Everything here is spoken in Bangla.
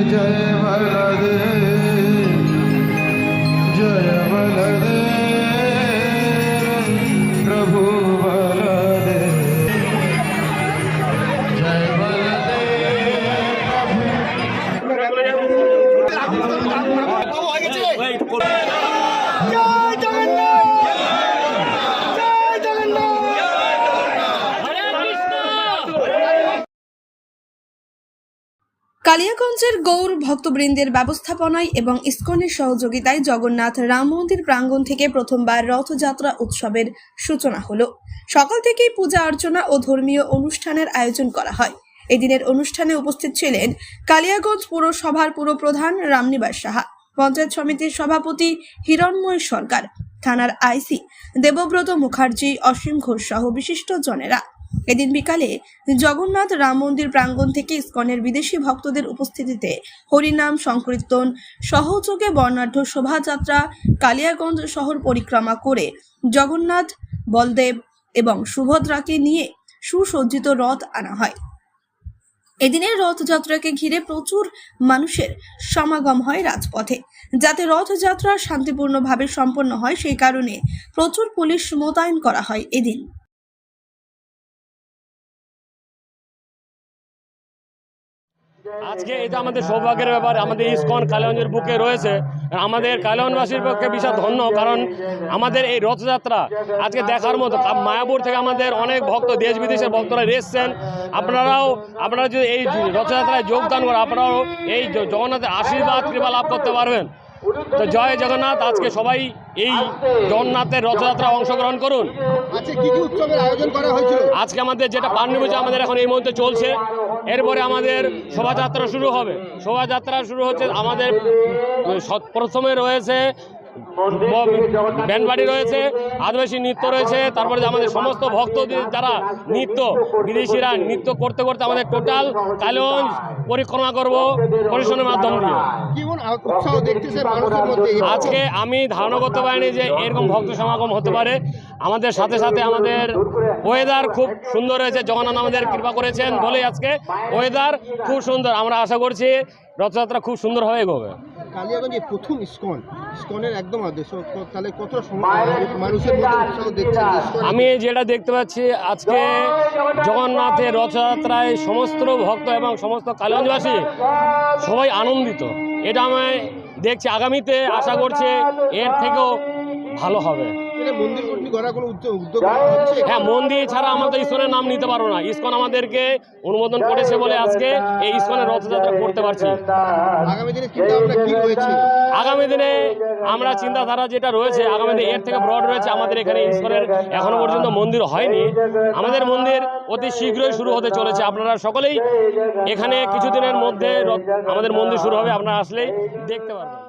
जय बलदेव কালিয়াগঞ্জের গৌর ভক্তবৃন্দের ব্যবস্থাপনায় এবং ইস্কনের সহযোগিতায় জগন্নাথ রাম মন্দির প্রাঙ্গণ থেকে প্রথমবার রথযাত্রা উৎসবের সূচনা হলো। সকাল থেকেই পূজা অর্চনা ও ধর্মীয় অনুষ্ঠানের আয়োজন করা হয়। এদিনের অনুষ্ঠানে উপস্থিত ছিলেন কালিয়াগঞ্জ পুরসভার পুরপ্রধান রামনিবাস সাহা, পঞ্চায়েত সমিতির সভাপতি হিরণময় সরকার, থানার আইসি দেবব্রত মুখার্জি, অসীম ঘোষ সহ বিশিষ্ট জনেরা। এদিন বিকালে জগন্নাথ রাম মন্দির প্রাঙ্গণ থেকে ইসকনের বিদেশি ভক্তদের উপস্থিতিতে হরিনাম সংকীর্তন, সহযোগে বর্ণাঢ্য শোভাযাত্রা, কালিয়াগঞ্জ শহর পরিক্রমা করে জগন্নাথ, বলদেব এবং সুভদ্রাকে নিয়ে সুসজ্জিত রথ আনা হয়। এদিনের রথযাত্রাকে ঘিরে প্রচুর মানুষের সমাগম হয় রাজপথে। যাতে রথযাত্রা শান্তিপূর্ণভাবে সম্পন্ন হয়, সেই কারণে প্রচুর পুলিশ মোতায়েন করা হয় এদিন। আজকে এটা আমাদের সৌভাগ্যের ব্যাপার, আমাদের ইস্কন কালিগঞ্জের বুকে রয়েছে। আমাদের কালিগঞ্জবাসীর পক্ষে বিশাল ধন্য, কারণ আমাদের এই রথযাত্রা আজকে দেখার মতো মায়াপুর থেকে আমাদের অনেক ভক্ত দেশ বিদেশের ভক্তরা এসছেন। আপনারাও, আপনারা যদি এই রথযাত্রায় যোগদান করেন, আপনারাও এই জগন্নাথের আশীর্বাদ, কৃপা লাভ করতে পারবেন। তো জয় জগন্নাথ আজকে সবাই এই জগন্নাথের রথযাত্রা অংশগ্রহণ করুন। আচ্ছা কি কি উৎসবের আয়োজন করা হয়েছিল? আজকে আমাদের যেটা পান্ডি পুজো আমাদের এখন এই মুহূর্তে চলছে। এরপরে আমাদের শোভাযাত্রা শুরু হবে। শোভাযাত্রা শুরু হচ্ছে আমাদের প্রথমে রয়েছে ব্যান্ডবাড়ি রয়েছে আদিবাসী নৃত্য রয়েছে তারপরে আমাদের সমস্ত ভক্তদের যারা নৃত্য বিদেশিরা নৃত্য করতে করতে আমাদের টোটাল কালগঞ্জ পরিক্রমা করব পরিশ্রমের মাধ্যম দিয়ে। আজকে আমি ধারণা করতে পারিনি যে এরকম ভক্ত সমাগম হতে পারে আমাদের সাথে সাথে আমাদের ওয়েদার খুব সুন্দর হয়েছে জগন্নাথ আমাদের কৃপা করেছেন বলে আজকে ওয়েদার খুব সুন্দর। আমরা আশা করছি রথযাত্রা খুব সুন্দরভাবে এগোবে। কালিয়াগঞ্জে প্রথম ইস্কন। ইস্কনের একদম আদেশ তাহলে কত মানুষের আমি যেটা দেখতে পাচ্ছি, আজকে জগন্নাথের রথযাত্রায় সমস্ত ভক্ত এবং সমস্ত কালীগঞ্জবাসী সবাই আনন্দিত। এটা আমায় দেখছি। আগামীতে আশা করছে এর থেকেও ভালো হবে। হ্যাঁ মন্দির ছাড়া আমরা তো ইস্কনের নাম নিতে পারব না। ইস্কন আমাদেরকে অনুমোদন করেছে বলে আজকে এই ইস্কনের রথযাত্রা করতে পারছি। আগামী দিনে আমরা চিন্তাধারা যেটা রয়েছে আগামী দিনে এর থেকে ব্রড রয়েছে আমাদের এখানে ইস্কনের এখনও পর্যন্ত মন্দির হয়নি। আমাদের মন্দির অতি শীঘ্রই শুরু হতে চলেছে। আপনারা সকলেই এখানে কিছুদিনের মধ্যে রথ- আমাদের মন্দির শুরু হবে। আপনারা আসলেই দেখতে পারবেন।